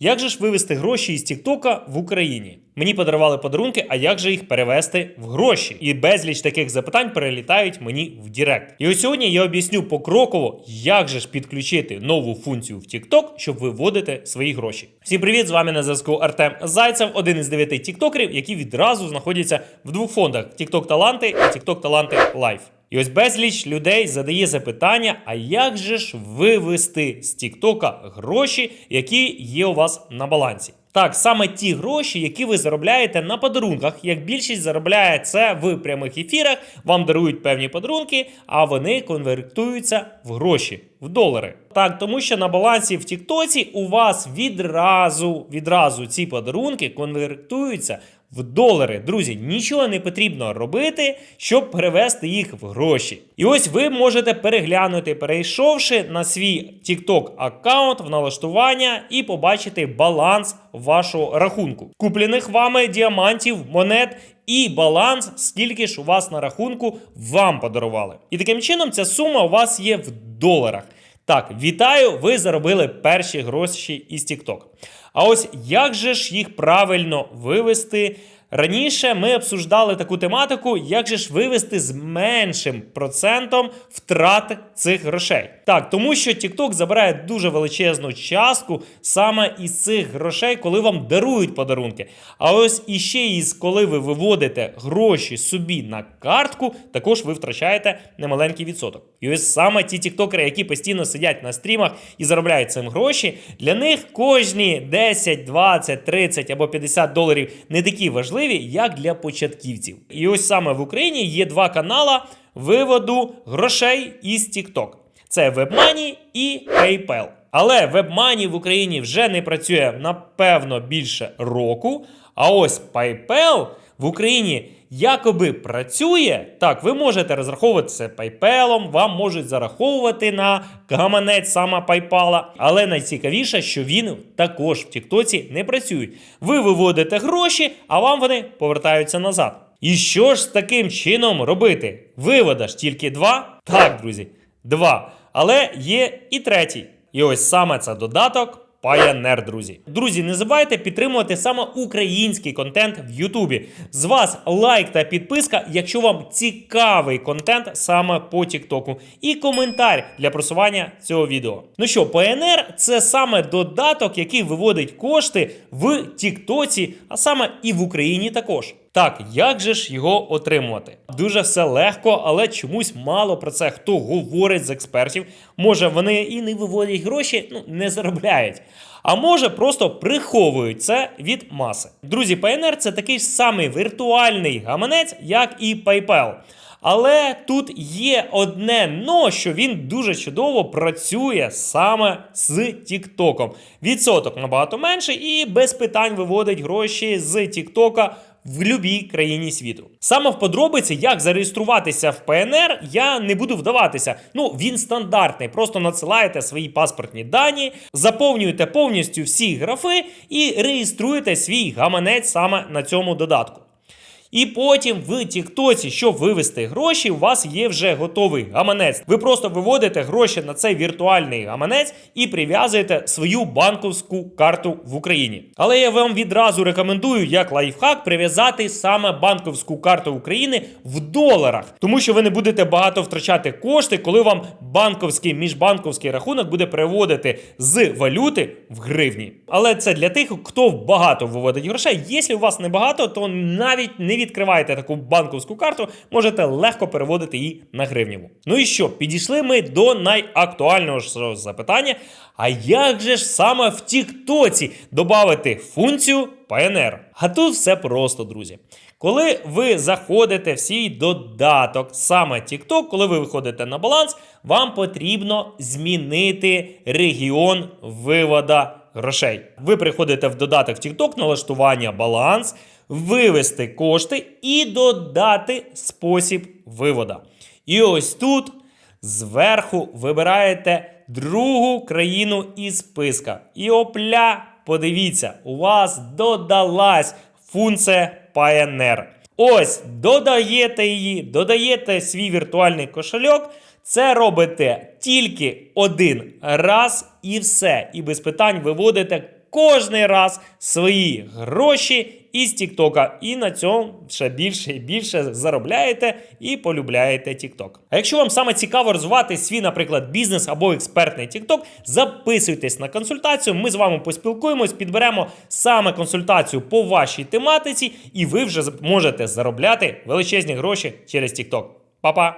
Як же ж вивести гроші із Тіктока в Україні? Мені подарували подарунки, а як же їх перевести в гроші? І безліч таких запитань перелітають мені в Директ. І ось сьогодні я об'ясню покроково, як же ж підключити нову функцію в TikTok, щоб виводити свої гроші. Всім привіт! З вами на зв'язку Артем Зайцев, один із дев'яти тіктокерів, які відразу знаходяться в двох фондах: TikTok Таланти і TikTok Таланти Live. І ось безліч людей задає запитання: а як же ж вивести з Тіктока гроші, які є у вас на балансі? Так, саме ті гроші, які ви заробляєте на подарунках, як більшість заробляє це в прямих ефірах, вам дарують певні подарунки, а вони конвертуються в гроші, в долари. Так, тому що на балансі в Тіктоці у вас відразу, відразу ці подарунки конвертуються в долари. Друзі, нічого не потрібно робити, щоб перевести їх в гроші. І ось ви можете переглянути, перейшовши на свій TikTok аккаунт в налаштування і побачити баланс вашого рахунку. Куплених вами діамантів, монет. І баланс, скільки ж у вас на рахунку вам подарували. І таким чином ця сума у вас є в доларах. Так, вітаю! Ви заробили перші гроші із TikTok. А ось як же ж їх правильно вивести? Раніше ми обсуждали таку тематику, як же ж вивести з меншим процентом втрат цих грошей. Так, тому що TikTok забирає дуже величезну частку саме із цих грошей, коли вам дарують подарунки. А ось іще із коли ви виводите гроші собі на картку, також ви втрачаєте немаленький відсоток. І ось саме ті тіктокери, які постійно сидять на стрімах і заробляють цим гроші, для них кожні 10, 20, 30 або 50 доларів не такі важливі, як для початківців. І ось саме в Україні є два канала виводу грошей із TikTok. Це WebMoney і PayPal. Але WebMoney в Україні вже не працює напевно більше року. А ось PayPal в Україні якоби працює. Так, ви можете розраховуватися PayPal, вам можуть зараховувати на гаманець саме PayPal. Але найцікавіше, що він також в Тіктоці не працює. Ви виводите гроші, а вам вони повертаються назад. І що ж з таким чином робити? Вивода ж тільки два? Так, друзі, два. Але є і третій. І ось саме це додаток. Pioneer, друзі. Друзі, не забувайте підтримувати саме український контент в Ютубі. З вас лайк та підписка, якщо вам цікавий контент саме по Тіктоку. І коментар для просування цього відео. Ну що, Pioneer – це саме додаток, який виводить кошти в Тіктоці, а саме і в Україні також. Так, як же ж його отримувати? Дуже все легко, але чомусь мало про це хто говорить з експертів. Може, вони і не виводять гроші, ну не заробляють. А може просто приховують це від маси. Друзі, PNR – це такий самий віртуальний гаманець, як і PayPal. Але тут є одне но, що він дуже чудово працює саме з Тіктоком. Відсоток набагато менший і без питань виводить гроші з Тіктока в будь-якій країні світу. Саме в подробиці, як зареєструватися в ПНР, я не буду вдаватися. Ну, він стандартний. Просто надсилаєте свої паспортні дані, заповнюєте повністю всі графи і реєструєте свій гаманець саме на цьому додатку. І потім в Тіктоці, щоб вивести гроші, у вас є вже готовий гаманець. Ви просто виводите гроші на цей віртуальний гаманець і прив'язуєте свою банковську карту в Україні. Але я вам відразу рекомендую, як лайфхак, прив'язати саме банковську карту України в доларах, тому що ви не будете багато втрачати кошти, коли вам банковський міжбанковський рахунок буде переводити з валюти в гривні. Але це для тих, хто багато виводить грошей. Якщо у вас небагато, то навіть не відкриваєте таку банковську карту, можете легко переводити її на гривніву. Ну і що, підійшли ми до найактуальнішого запитання. А як же ж саме в Тіктоці додати функцію ПНР? А тут все просто, друзі. Коли ви заходите в свій додаток, саме TikTok, коли ви виходите на баланс, вам потрібно змінити регіон вивода грошей. Ви приходите в додаток TikTok, налаштування баланс, вивести кошти і додати спосіб вивода. І ось тут зверху вибираєте другу країну із списка. І опля, подивіться, у вас додалась функція Pioneer. Ось, додаєте її, додаєте свій віртуальний кошельок. Це робите тільки один раз і все. І без питань виводите кожний раз свої гроші із Тіктока. І на цьому ще більше і більше заробляєте і полюбляєте Тікток. А якщо вам саме цікаво розвивати свій, наприклад, бізнес або експертний Тікток, записуйтесь на консультацію. Ми з вами поспілкуємось, підберемо саме консультацію по вашій тематиці, і ви вже можете заробляти величезні гроші через Тікток. Па-па!